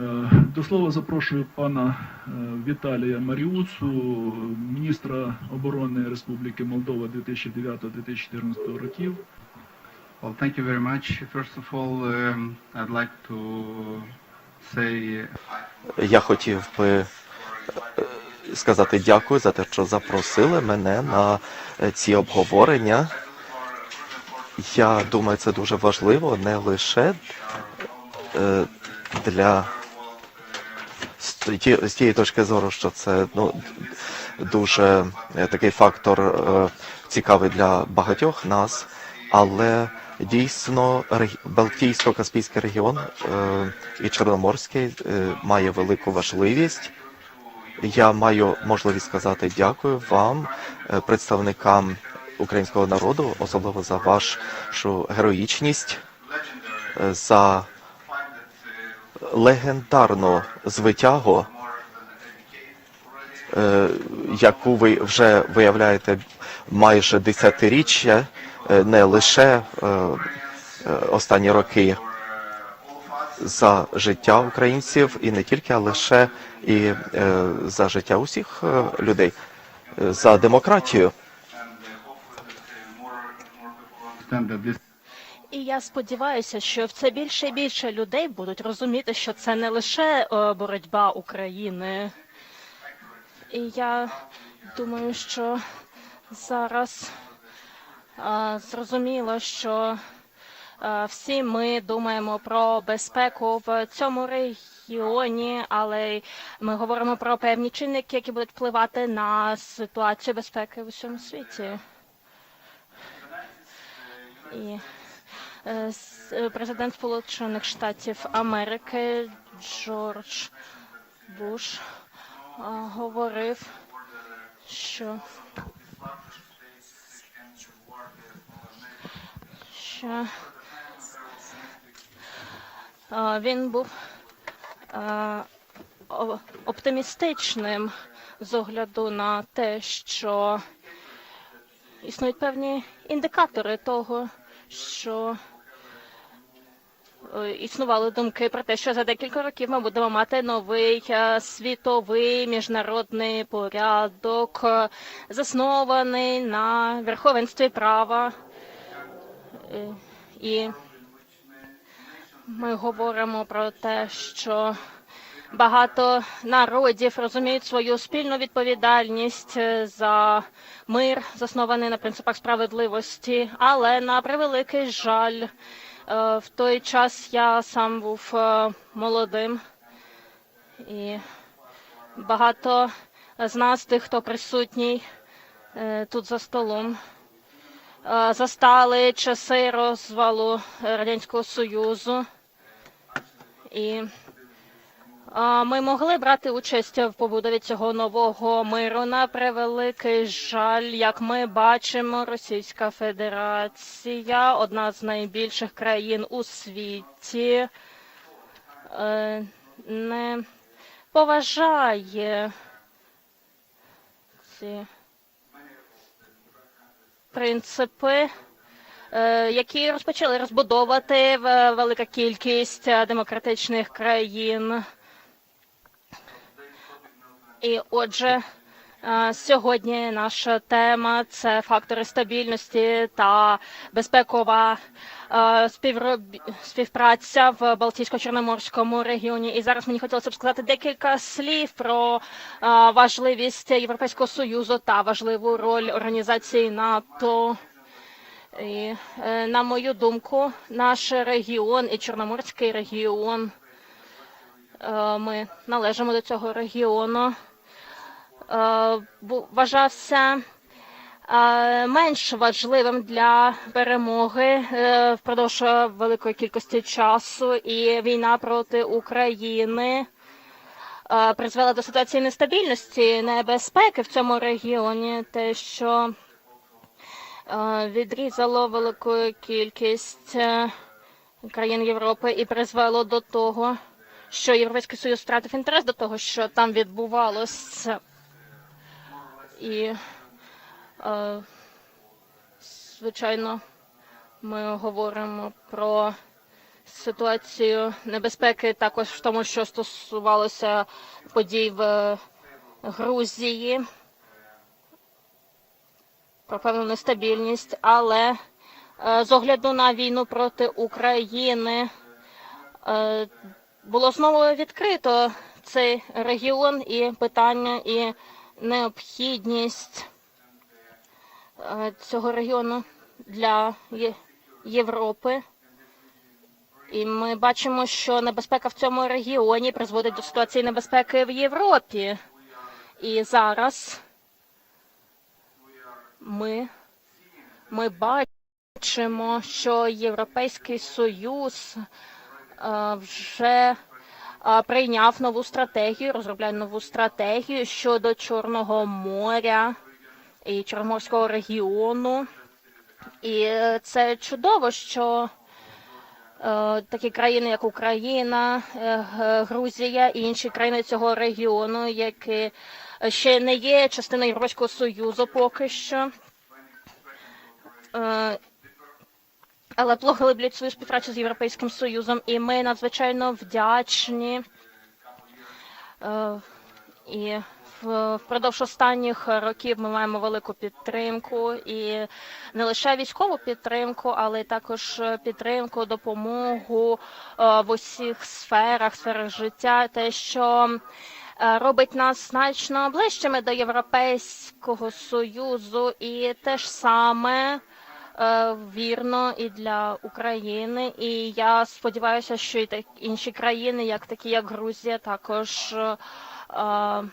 Е, До слова запрошую пана е, Віталія Маріуцу, міністра оборони Республіки Молдова 2009-2014 років. Well, thank you very much. First of all, um, I'd like to say Я хотів би е, сказати дякую за те, що запросили мене на ці обговорення. Я думаю, це дуже важливо не лише для з ті- з тієї точки зору, що це ну, дуже е, такий фактор е, цікавий для багатьох нас, але дійсно Балтійсько-Каспійський регіон е, і Чорноморський має велику важливість. Я маю можливість сказати дякую вам, представникам українського народу, особливо за вашу героїчність, за легендарну звитягу, е, яку ви вже виявляєте майже десятиріччя, е, не лише е, останні роки за життя українців і не тільки, а лише і за життя усіх людей, за демократію. І я сподіваюся, що все більше і більше людей будуть розуміти, що це не лише е, боротьба України. І я думаю, що зараз е, зрозуміло, що е, всі ми думаємо про безпеку в цьому регіоні, але ми говоримо про певні чинники, які будуть впливати на ситуацію безпеки в усьому світі. І президент Сполучених Штатів Америки Джордж Буш е, говорив, що, що е, він був е, оптимістичним з огляду на те, що існують певні індикатори того, що е, існували думки про те, що за декілька років ми будемо мати новий е, світовий міжнародний порядок, е, заснований на верховенстві права. Е, І ми говоримо про те, що багато народів розуміють свою спільну відповідальність е, за мир, заснований на принципах справедливості, але на превеликий жаль, е, в той час я сам був е, молодим і багато з нас, тих, хто присутній е, тут за столом, е, застали часи розвалу Радянського Союзу. І Ми могли брати участь в побудові цього нового миру. На превеликий жаль, як ми бачимо, Російська Федерація, одна з найбільших країн у світі, е, не поважає ці принципи. е, Які розпочали розбудовувати велика кількість демократичних країн. І отже, е, сьогодні наша тема це фактори стабільності та безпекова е, співпраця в Балтійсько-Чорноморському регіоні. І зараз мені хотілося б сказати декілька слів про е, важливість Європейського союзу та важливу роль організації НАТО. І, на мою думку, наш регіон і Чорноморський регіон. Ми належимо до цього регіону. Е, Вважався е, менш важливим для перемоги е, впродовж великої кількості часу, і війна проти України призвела до ситуації нестабільності, небезпеки в цьому регіоні, те, що відрізало велику кількість країн Європи і призвело до того, що Європейський Союз втратив інтерес до того, що там відбувалося. І, е, звичайно, ми говоримо про ситуацію небезпеки, також в тому, що стосувалося подій в Грузії, про певну нестабільність, але е, з огляду на війну проти України е, було знову відкрито цей регіон і питання і необхідність е, цього регіону для Європи. І ми бачимо, що небезпека в цьому регіоні призводить до ситуації небезпеки в Європі. І зараз ми, ми бачимо, що Європейський Союз е, вже прийняв нову стратегію, розробляє нову стратегію щодо Чорного моря і Чорноморського регіону. І е, це чудово, що е, такі країни, як Україна, е, Грузія і інші країни цього регіону, які ще не є частиною Європейського Союзу поки що. Але поглиблюють свою співпрацю з Європейським Союзом, і ми надзвичайно вдячні. Е, І впродовж останніх років ми маємо велику підтримку і не лише військову підтримку, але також підтримку, допомогу е, в усіх сферах, сферах життя, те, що е, робить нас значно ближчими до Європейського Союзу, і те ж саме вірно і для України. І я сподіваюся, що і так інші країни, як такі як Грузія, також. е, е,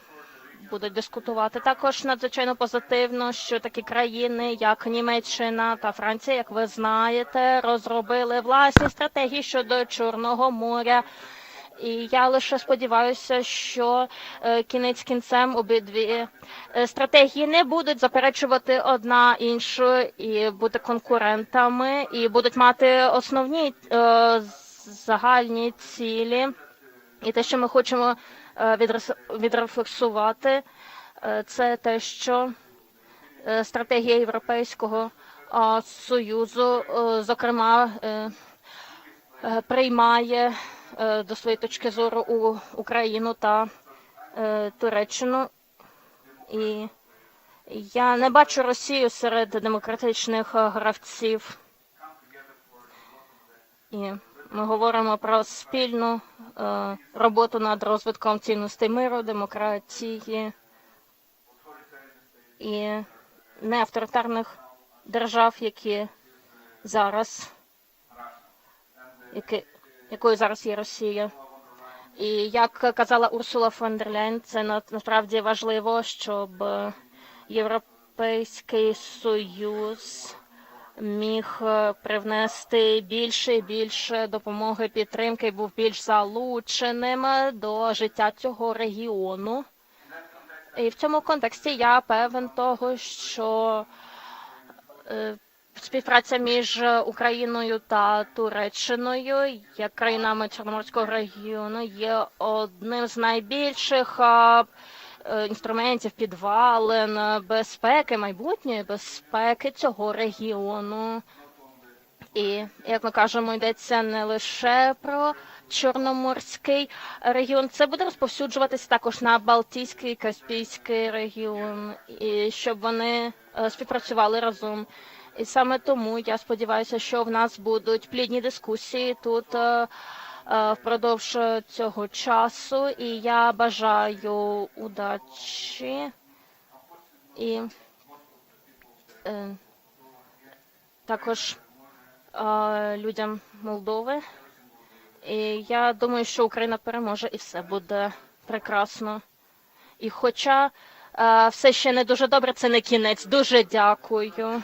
будуть дискутувати. Також надзвичайно позитивно, що такі країни, як Німеччина та Франція, як ви знаєте, розробили власні стратегії щодо Чорного моря. І я лише сподіваюся, що е, кінець кінцем обидві е, стратегії не будуть заперечувати одна іншу і бути конкурентами, і будуть мати основні е, загальні цілі. І те, що ми хочемо відрефлексувати, це те, що стратегія Європейського Союзу, зокрема, приймає до своєї точки зору у Україну та е, Туреччину. І я не бачу Росію серед демократичних е, гравців. І ми говоримо про спільну е, роботу над розвитком цінностей миру, демократії і неавторитарних держав, які зараз, які, якою зараз є Росія. І як казала Урсула фон дер Ляйн, це на- насправді важливо, щоб Європейський Союз міг е, привнести більше і більше допомоги підтримки, був більш залученим до життя цього регіону. І в цьому контексті я певен того, що е, співпраця між Україною та Туреччиною, як країнами Чорноморського регіону, є одним з найбільших е, інструментів підвалин е, безпеки, майбутньої безпеки цього регіону. І, як ми кажемо, йдеться не лише про Чорноморський регіон, це буде розповсюджуватися також на Балтійський, Каспійський регіон, і щоб вони е, співпрацювали разом. І саме тому я сподіваюся, що в нас будуть плідні дискусії тут е, е, впродовж цього часу. І я бажаю удачі і е, також е, людям Молдови. І я думаю, що Україна переможе і все буде прекрасно. І хоча е, все ще не дуже добре, це не кінець. Дуже дякую.